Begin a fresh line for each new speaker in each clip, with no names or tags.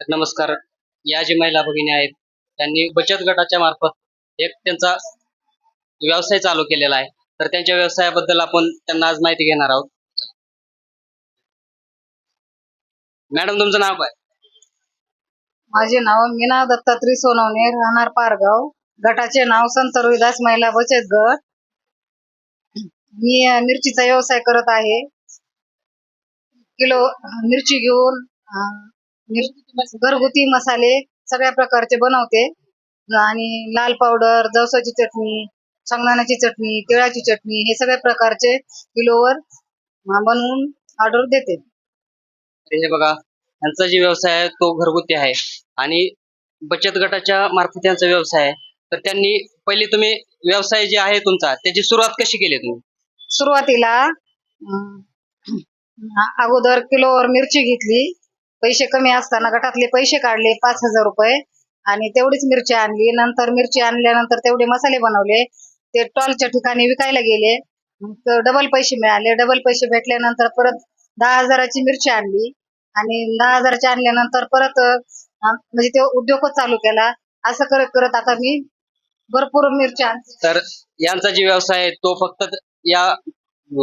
नमस्कार. या जे महिला भगिनी आहेत त्यांनी बचत गटाच्या मार्फत एक त्यांचा व्यवसाय चालू केलेला आहे. तर त्यांच्या व्यवसायाबद्दल आपण त्यांना आज माहिती घेणार आहोत. मॅडम तुमचं नाव काय?
माझे नाव मीना दत्तात्री सोनवणे राहणार पारगाव. गटाचे नाव संत रोहिदास महिला बचत गट. मी मिरचीचा व्यवसाय करत आहे. किलो मिरची घेऊन घरगुती मसाले सगळ्या प्रकारचे बनवते. आणि लाल पावडर जवसाची चटणी शेंगदाण्याची चटणी तिळाची चटणी हे सगळ्या प्रकारचे किलोवर बनवून ऑर्डर देते.
हे बघा यांचा जे व्यवसाय आहे तो घरगुती आहे. आणि बचत गटाच्या मार्फत त्यांचा व्यवसाय आहे. तर त्यांनी पहिले तुम्ही व्यवसाय जे आहे तुमचा त्याची सुरुवात कशी केली तुम्ही?
सुरुवातीला अगोदर किलोवर मिरची घेतली. पैसे कमी असताना गटातले पैसे काढले पाच हजार रुपये. आणि तेवढीच मिरची आणली. नंतर मिरची आणल्यानंतर तेवढे मसाले बनवले. ते टॉलच्या ठिकाणी विकायला गेले. तर डबल पैसे मिळाले. डबल पैसे भेटल्यानंतर परत दहा हजाराची मिरची आणली. आणि दहा हजाराची आणल्यानंतर परत म्हणजे ते उद्योगच चालू केला. असं करत करत आता मी भरपूर मिरच्या
तर यांचा जे व्यवसाय आहे तो फक्त या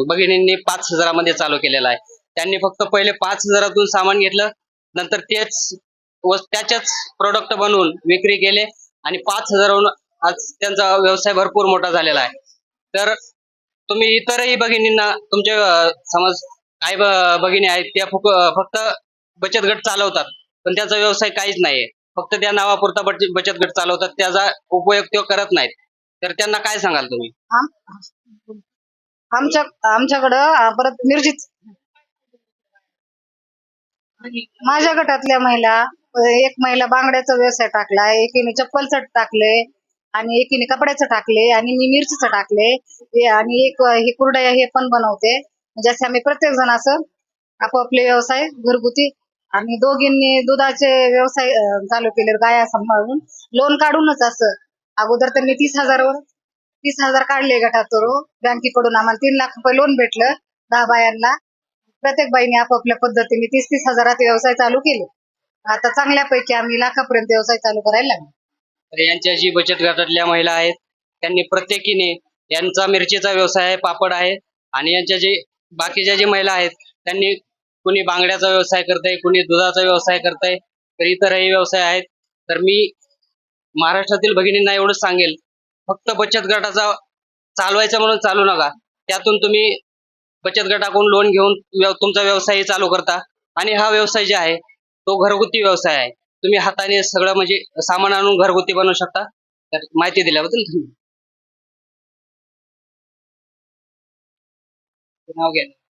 भगिनींनी पाच हजारामध्ये चालू केलेला आहे. त्यांनी फक्त पहिले पाच हजारातून सामान घेतलं. नंतर तेच व त्याच्याच प्रोडक्ट बनवून विक्री केले आणि पाच हजारहून आज त्यांचा व्यवसाय भरपूर मोठा झालेला आहे. तर तुम्ही इतरही भगिनींना तुमचे समज काही भगिनी आहेत त्या फुक- फक्त बचत गट चालवतात पण त्याचा व्यवसाय काहीच नाहीये. फक्त त्या नावापुरता बचत गट चालवतात त्याचा उपयोग ते करत नाहीत. तर त्यांना काय सांगाल तुम्ही?
आमच्या आमच्याकडं परत मिरची माझ्या गटातल्या महिला एक महिला बांगड्याचा व्यवसाय टाकला एकीने चप्पलचं टाकले आणि एकीने कपड्याचं टाकले आणि मी मिरचीचं टाकले. आणि एक हे कुरडया हे पण बनवते. म्हणजे असे आम्ही प्रत्येक जण असं आपापले व्यवसाय घरगुती आणि दोघींनी दुधाचे व्यवसाय चालू केले गाया सांभाळून. लोन काढूनच असं अगोदर तर मी तीस हजारवर तीस हजार काढले गटात बँकेकडून आम्हाला तीन लाख रुपये लोन भेटलं दहा बायांना. प्रत्येक बाईने आपापल्या पद्धतीने तीस तीस हजारात व्यवसाय चालू केले. आता चांगल्यापैकी आम्ही लाखापर्यंत व्यवसाय चालू करायला लागलो.
तर यांच्या जी बचत गटातल्या महिला आहेत. त्यांनी प्रत्येकीने यांचा मिरचीचा व्यवसाय आहे पापड आहे. आणि यांच्या जे बाकीच्या जे महिला आहेत त्यांनी कुणी बांगड्याचा व्यवसाय करताय कुणी दुधाचा व्यवसाय करताय तर इतरही व्यवसाय आहेत. तर मी महाराष्ट्रातील भगिनींना एवढंच सांगेल फक्त बचत गटाचा चालवायचा म्हणून चालू नका. त्यातून तुम्ही बचत गटाकडून लोन घेऊन व्यव- तुमचा व्यवसाय चालू करता. आणि हा व्यवसाय जे आहे तो घरगुती व्यवसाय आहे. तुम्ही हाताने सगळं म्हणजे सामान आणून घरगुती बनवू शकता. तर माहिती दिल्याबद्दल धन्यवाद. नाव घ्या.